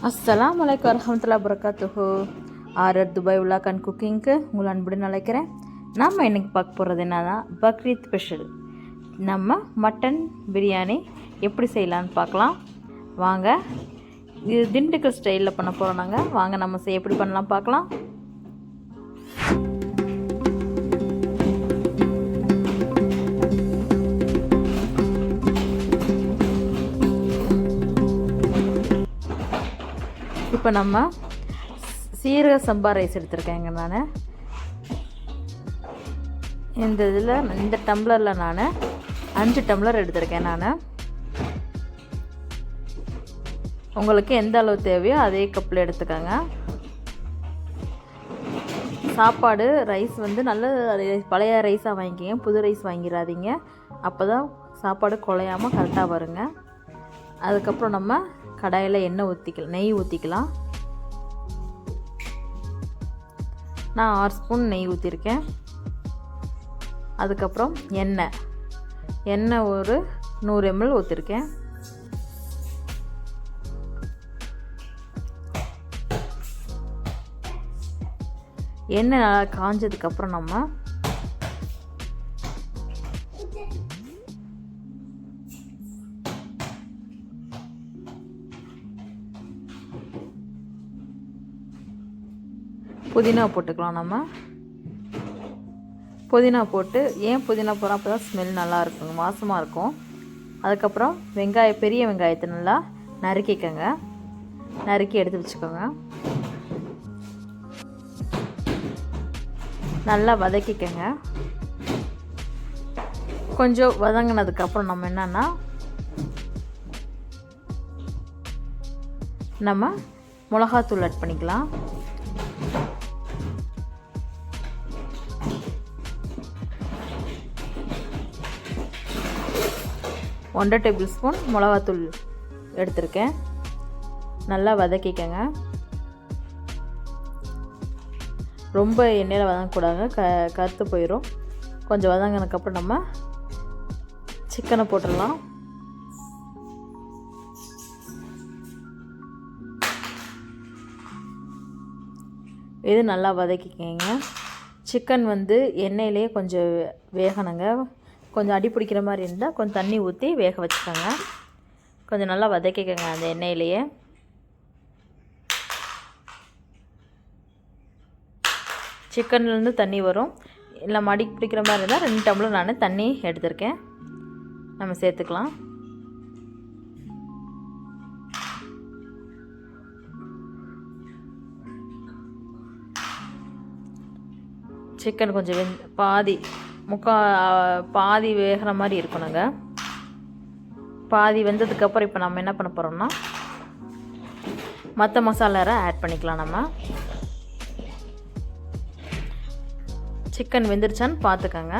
அஸ்ஸலாம் வரமத்துல்லா வரகாத்துஹு ஆர்ஆர் துபாய் உலாக் கன் குக்கிங்க்கு உங்களை அன்புடன் அழைக்கிறேன் நம்ம இன்றைக்கி பார்க்க போகிறது என்னன்னா பக்ரீத் ஸ்பெஷல் நம்ம மட்டன் பிரியாணி எப்படி செய்யலான்னு பார்க்கலாம் வாங்க இது திண்டுக்கல் ஸ்டைலில் பண்ண போகிறோம் நாங்கள் வாங்க நம்ம செய் எப்படி பண்ணலாம் பார்க்கலாம் இப்போ நம்ம சீரக சம்பா ரைஸ் எடுத்திருக்கேங்க நான். இந்த இதில் இந்த டம்ளரில் நான் அஞ்சு டம்ளர் எடுத்திருக்கேன் நான். உங்களுக்கு எந்த அளவு தேவையோ அதே கப்பில் எடுத்துக்கோங்க. சாப்பாடு ரைஸ் வந்து நல்ல பழைய ரைஸாக வாங்கிக்கிங்க புது ரைஸ் வாங்கிடாதீங்க அப்போ தான் சாப்பாடு குலையாமல் கரெக்டாக வருங்க. அதுக்கப்புறம் நம்ம கடாயில் எண்ணெய் ஊற்றிக்கலாம் நெய் ஊற்றிக்கலாம் நான் ஆறு ஸ்பூன் நெய் ஊற்றிருக்கேன் அதுக்கப்புறம் எண்ணெய். எண்ணெய் ஒரு நூறு எம்எல் ஊற்றிருக்கேன் எண்ணெய் நல்லா காஞ்சதுக்கப்புறம் நம்ம புதினா போட்டுக்கலாம் நம்ம. புதினா போட்டு ஏன் புதினா போகிறோம் அப்போ தான் ஸ்மெல் நல்லா இருக்கும் வாசமாக இருக்கும். அதுக்கப்புறம் வெங்காயம் பெரிய வெங்காயத்தை நல்லா நறுக்கிக்கோங்க. நறுக்கி எடுத்து வச்சுக்கோங்க. நல்லா வதக்கிக்கோங்க. கொஞ்சம் வதங்கினதுக்கப்புறம் நம்ம என்னன்னா நம்ம மிளகாத்தூள் ஆட் பண்ணிக்கலாம். ஒன்றரை டேபிள் ஸ்பூன் மிளகாத்தூள் எடுத்திருக்கேன். நல்லா வதக்கிக்கங்க. ரொம்ப எண்ணெயில் வதங்கக்கூடாதுங்க க கருத்து போயிடும் கொஞ்சம் வதங்கினதுக்கப்புறம் நம்ம சிக்கனை போட்டுடலாம். இது நல்லா வதக்கிக்கங்க. சிக்கன் வந்து எண்ணெயிலேயே கொஞ்சம் வேகணுங்க. கொஞ்சம் அடி பிடிக்கிற மாதிரி இருந்தால் கொஞ்சம் தண்ணி ஊற்றி வேக வச்சுக்கோங்க. கொஞ்சம் நல்லா வதக்கிக்கோங்க அந்த எண்ணெயிலேயே. சிக்கன்லேருந்து தண்ணி வரும். இல்லை மடி பிடிக்கிற மாதிரி இருந்தால் ரெண்டு டம்ளர் நான் தண்ணி எடுத்திருக்கேன். நம்ம சேர்த்துக்கலாம். சிக்கன் கொஞ்சம் வெந் பாதி முக்கா பாதி வேகிற மாதிரி இருக்கணுங்க. பாதி வெந்ததுக்கப்புறம் இப்போ நம்ம என்ன பண்ண போகிறோம்னா மற்ற மசாலாரை ஆட் பண்ணிக்கலாம் நம்ம. சிக்கன் வெந்துருச்சான்னு பார்த்துக்கோங்க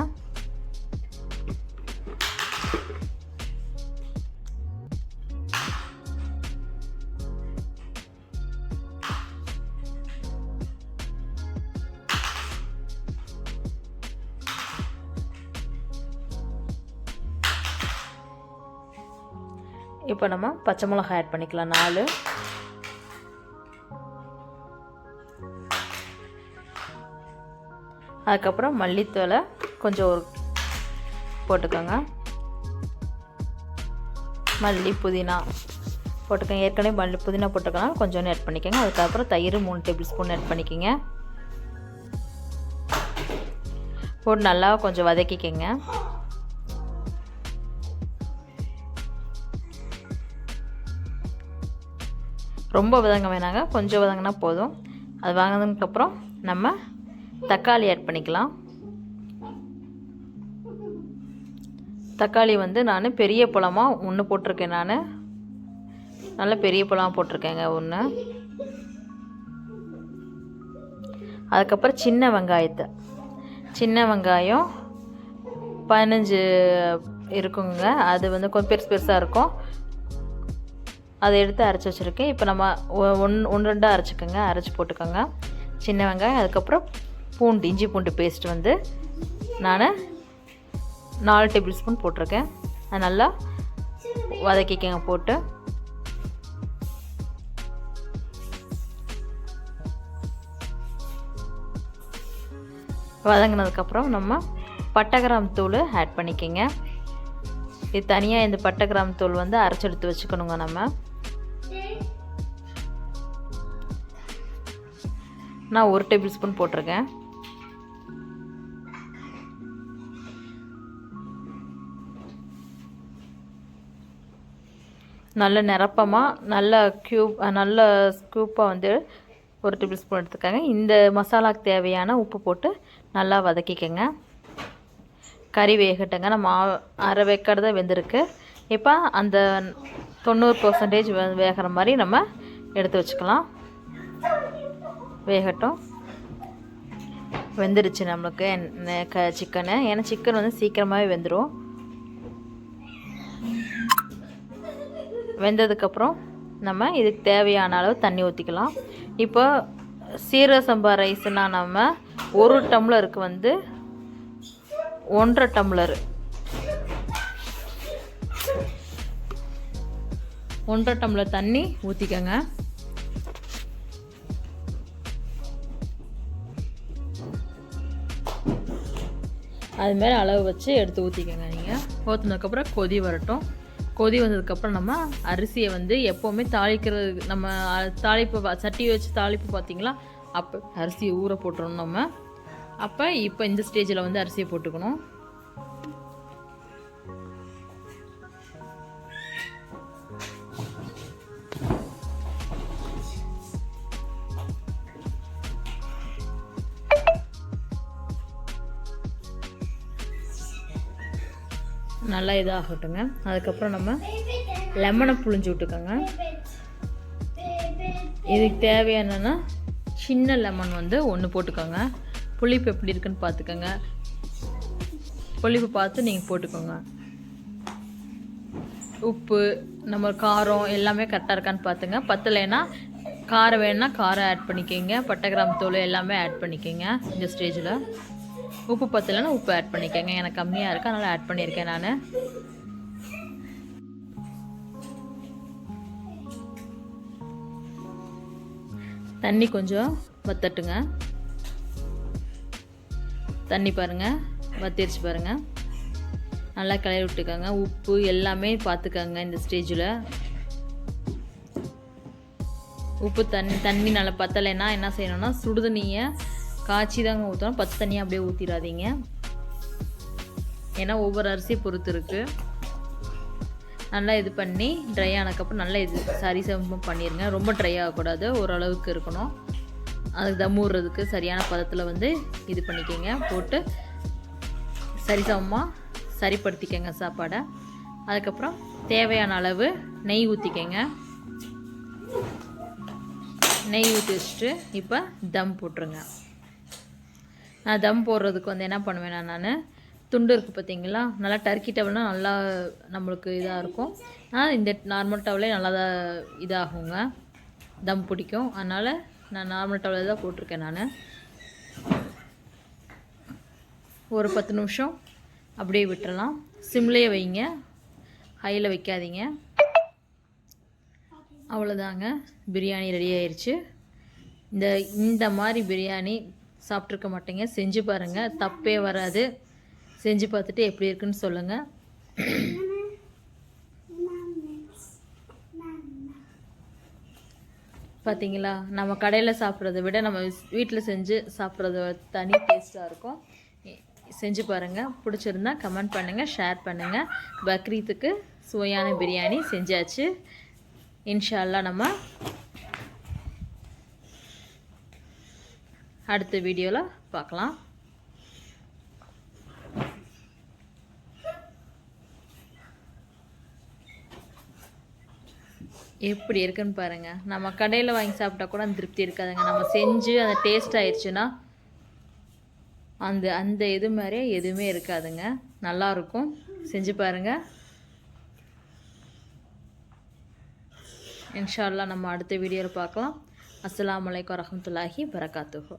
இப்போ நம்ம பச்சை மிளகாய் ஆட் பண்ணிக்கலாம் நாலு. அதுக்கப்புறம் மல்லித்தூளை கொஞ்சம் ஒரு போட்டுக்கோங்க. மல்லி புதினா போட்டுக்கோங்க. ஏற்கனவே மல்லி புதினா போட்டுக்கலாம் கொஞ்சோன்னு ஆட் பண்ணிக்கோங்க. அதுக்கப்புறம் தயிர் மூணு டேபிள் ஸ்பூன் ஆட் பண்ணிக்கோங்க. போட்டு நல்லா கொஞ்சம் வதக்கிக்கோங்க. ரொம்ப வதங்க வேணாங்க. கொஞ்சம் வதங்கினா போதும். அது வாங்கினதுக்கப்புறம் நம்ம தக்காளி ஆட் பண்ணிக்கலாம். தக்காளி வந்து நான் பெரிய பழமாக ஒன்று போட்டிருக்கேன் நான். நல்ல பெரிய பழமாக போட்டிருக்கேங்க ஒன்று அதுக்கப்புறம் சின்ன வெங்காயத்தை. சின்ன வெங்காயம் பதினஞ்சு இருக்குங்க. அது வந்து கொஞ்சம் பெருசு பெருசாக இருக்கும். அதை எடுத்து அரைச்சி வச்சுருக்கேன். இப்போ நம்ம ஒன் ஒன் ரெண்டாக அரைச்சிக்கோங்க. அரைச்சி போட்டுக்கோங்க. சின்ன வெங்காயம் அதுக்கப்புறம் பூண்டு இஞ்சி பூண்டு பேஸ்ட் வந்து நான் நாலு டேபிள் ஸ்பூன் போட்டிருக்கேன். அது நல்லா வதக்கிக்கங்க போட்டு. வதங்கினதுக்கப்புறம் நம்ம பட்டகிராம் தூள் ஆட் பண்ணிக்கோங்க. இது தனியாக இந்த பட்டை கிராம் தூள் வந்து அரைச்செடுத்து வச்சுக்கணுங்க நம்ம. நான் ஒரு டேபிள் ஸ்பூன் போட்டிருக்கேன். நல்ல நிரப்பமாக நல்ல க்யூப் நல்ல ஸ்கூப்பாக வந்து ஒரு டேபிள் ஸ்பூன் எடுத்துக்கோங்க. இந்த மசாலாக்கு தேவையான உப்பு போட்டு நல்லா வதக்கிக்கோங்க. கறி வேகட்டுங்க. நம்ம அரை வேக்காடு தான் வெந்திருக்கு. இப்போ அந்த தொண்ணூறு பர்சன்டேஜ் வேகிற மாதிரி நம்ம எடுத்து வச்சுக்கலாம். வேகட்டும். வெந்துருச்சு நம்மளுக்கு. க சிக்கனு ஏன்னா சிக்கன் வந்து சீக்கிரமாகவே வெந்துடும் வெந்ததுக்கப்புறம் நம்ம இதுக்கு தேவையான அளவு தண்ணி ஊற்றிக்கலாம் இப்போ சீர சம்பா ரைஸ்னால் நம்ம ஒரு டம்ளருக்கு வந்து ஒன்றரை டம்ளர். ஒன்றரை டம்ளர் தண்ணி ஊற்றிக்கங்க அது மாதிரி அளவு வச்சு எடுத்து ஊற்றிக்கோங்க நீங்கள் ஊற்றுனதுக்கப்புறம் கொதி வரட்டும். கொதி வந்ததுக்கப்புறம் நம்ம அரிசியை வந்து எப்போவுமே தாளிக்கிறது நம்ம தாளிப்பு சட்டி வச்சு தாளிப்பு பார்த்திங்களா? அப்போ அரிசியை ஊற போட்டுறோம் நம்ம. அப்போ இப்போ இந்த ஸ்டேஜில் வந்து அரிசியை போட்டுக்கணும். நல்லா இதாகட்டுங்க. அதுக்கப்புறம் நம்ம லெமனை புழிஞ்சு விட்டுக்கோங்க. இதுக்கு தேவையானன்னா சின்ன லெமன் வந்து ஒன்று போட்டுக்கோங்க. புளிப்பு எப்படி இருக்குன்னு பார்த்துக்கோங்க. புளிப்பு பார்த்து நீங்கள் போட்டுக்கோங்க. உப்பு நம்ம காரம் எல்லாமே கரெக்டாக இருக்கான்னு பார்த்துங்க. பத்தலைன்னா காரம் வேணுன்னா காரம் ஆட் பண்ணிக்கோங்க. பட்டை கிராம்பு தூள் எல்லாமே ஆட் பண்ணிக்கோங்க. இந்த ஸ்டேஜில் உப்பு பத்தலைன்னா உப்பு ஆட் பண்ணிக்கோங்க. எனக்கு கம்மியாக இருக்குது அதனால் ஆட் பண்ணியிருக்கேன் நான். தண்ணி கொஞ்சம் வத்தட்டுங்க. தண்ணி பாருங்கள் வத்திருச்சு பாருங்கள் நல்லா கிளறி விட்டுக்கோங்க. உப்பு எல்லாமே பார்த்துக்கோங்க இந்த ஸ்டேஜில் உப்பு தண்ணி தண்ணி நல்லா பத்தலைன்னா என்ன செய்யணும்னா சுடுதண்ணியை காய்ச்சி தாங்க ஊற்றணும் பத்து தண்ணியாக அப்படியே ஊற்றிடாதீங்க ஏன்னா ஒவ்வொரு அரிசியை பொறுத்து இருக்குது நல்லா இது பண்ணி ட்ரை ஆனதுக்கப்புறம் நல்லா இது சரி சமமாக பண்ணிடுங்க ரொம்ப ட்ரை ஆகக்கூடாது. ஓரளவுக்கு இருக்கணும். அதுக்கு தம் ஊடுறதுக்கு சரியான பதத்தில் வந்து இது பண்ணிக்கோங்க. போட்டு சரிசமமாக சரிப்படுத்திக்கோங்க சாப்பாடை. அதுக்கப்புறம் தேவையான அளவு நெய் ஊற்றிக்கங்க நெய் ஊற்றி வச்சுட்டு இப்போ தம் போட்டுருங்க. நான் தம் போடுறதுக்கு வந்து என்ன பண்ணுவேன்னா நான் துண்டு இருக்குது பார்த்தீங்களா நல்லா டர்க்கி டவல்னால் நல்லா நம்மளுக்கு இதாக இருக்கும். ஆனால் இந்த நார்மல் டவலே நல்லா தான் இதாகுங்க. தம் பிடிக்கும். அதனால் நான் நார்மல் டவலில் தான் போட்டிருக்கேன் நான். ஒரு பத்து நிமிஷம் அப்படியே விட்டுறலாம். சிம்லேயே வைங்க. ஹையில் வைக்காதீங்க. அவ்வளோதாங்க பிரியாணி ரெடி ஆயிடுச்சு இந்த இந்த மாதிரி பிரியாணி சாப்பிட்ருக்க மாட்டேங்க. செஞ்சு பாருங்கள் தப்பே வராது. செஞ்சு பார்த்துட்டு எப்படி இருக்குன்னு சொல்லுங்கள் பார்த்தீங்களா நம்ம கடையில் சாப்பிட்றத விட நம்ம வீட்டில் செஞ்சு சாப்பிட்றது தனி டேஸ்ட்டாக இருக்கும். செஞ்சு பாருங்கள் பிடிச்சிருந்தா கமெண்ட் பண்ணுங்கள் ஷேர் பண்ணுங்கள் பக்ரீத்துக்கு சுவையான பிரியாணி செஞ்சாச்சு. இன்ஷால்லா நம்ம அடுத்த வீடியோவில் பார்க்கலாம். எப்படி இருக்குன்னு பாருங்கள் நம்ம கடையில் வாங்கி சாப்பிட்டா கூட அந்த திருப்தி இருக்காதுங்க. நம்ம செஞ்சு அந்த டேஸ்ட் ஆயிடுச்சுன்னா அந்த அந்த இது மாதிரியே எதுவுமே இருக்காதுங்க. நல்லாயிருக்கும் செஞ்சு பாருங்கள் இன்ஷால்லா நம்ம அடுத்த வீடியோவில் பார்க்கலாம். அஸ்லாம் வலைக்கம் வரமத்துல்லாஹி வரகாத்துஹோ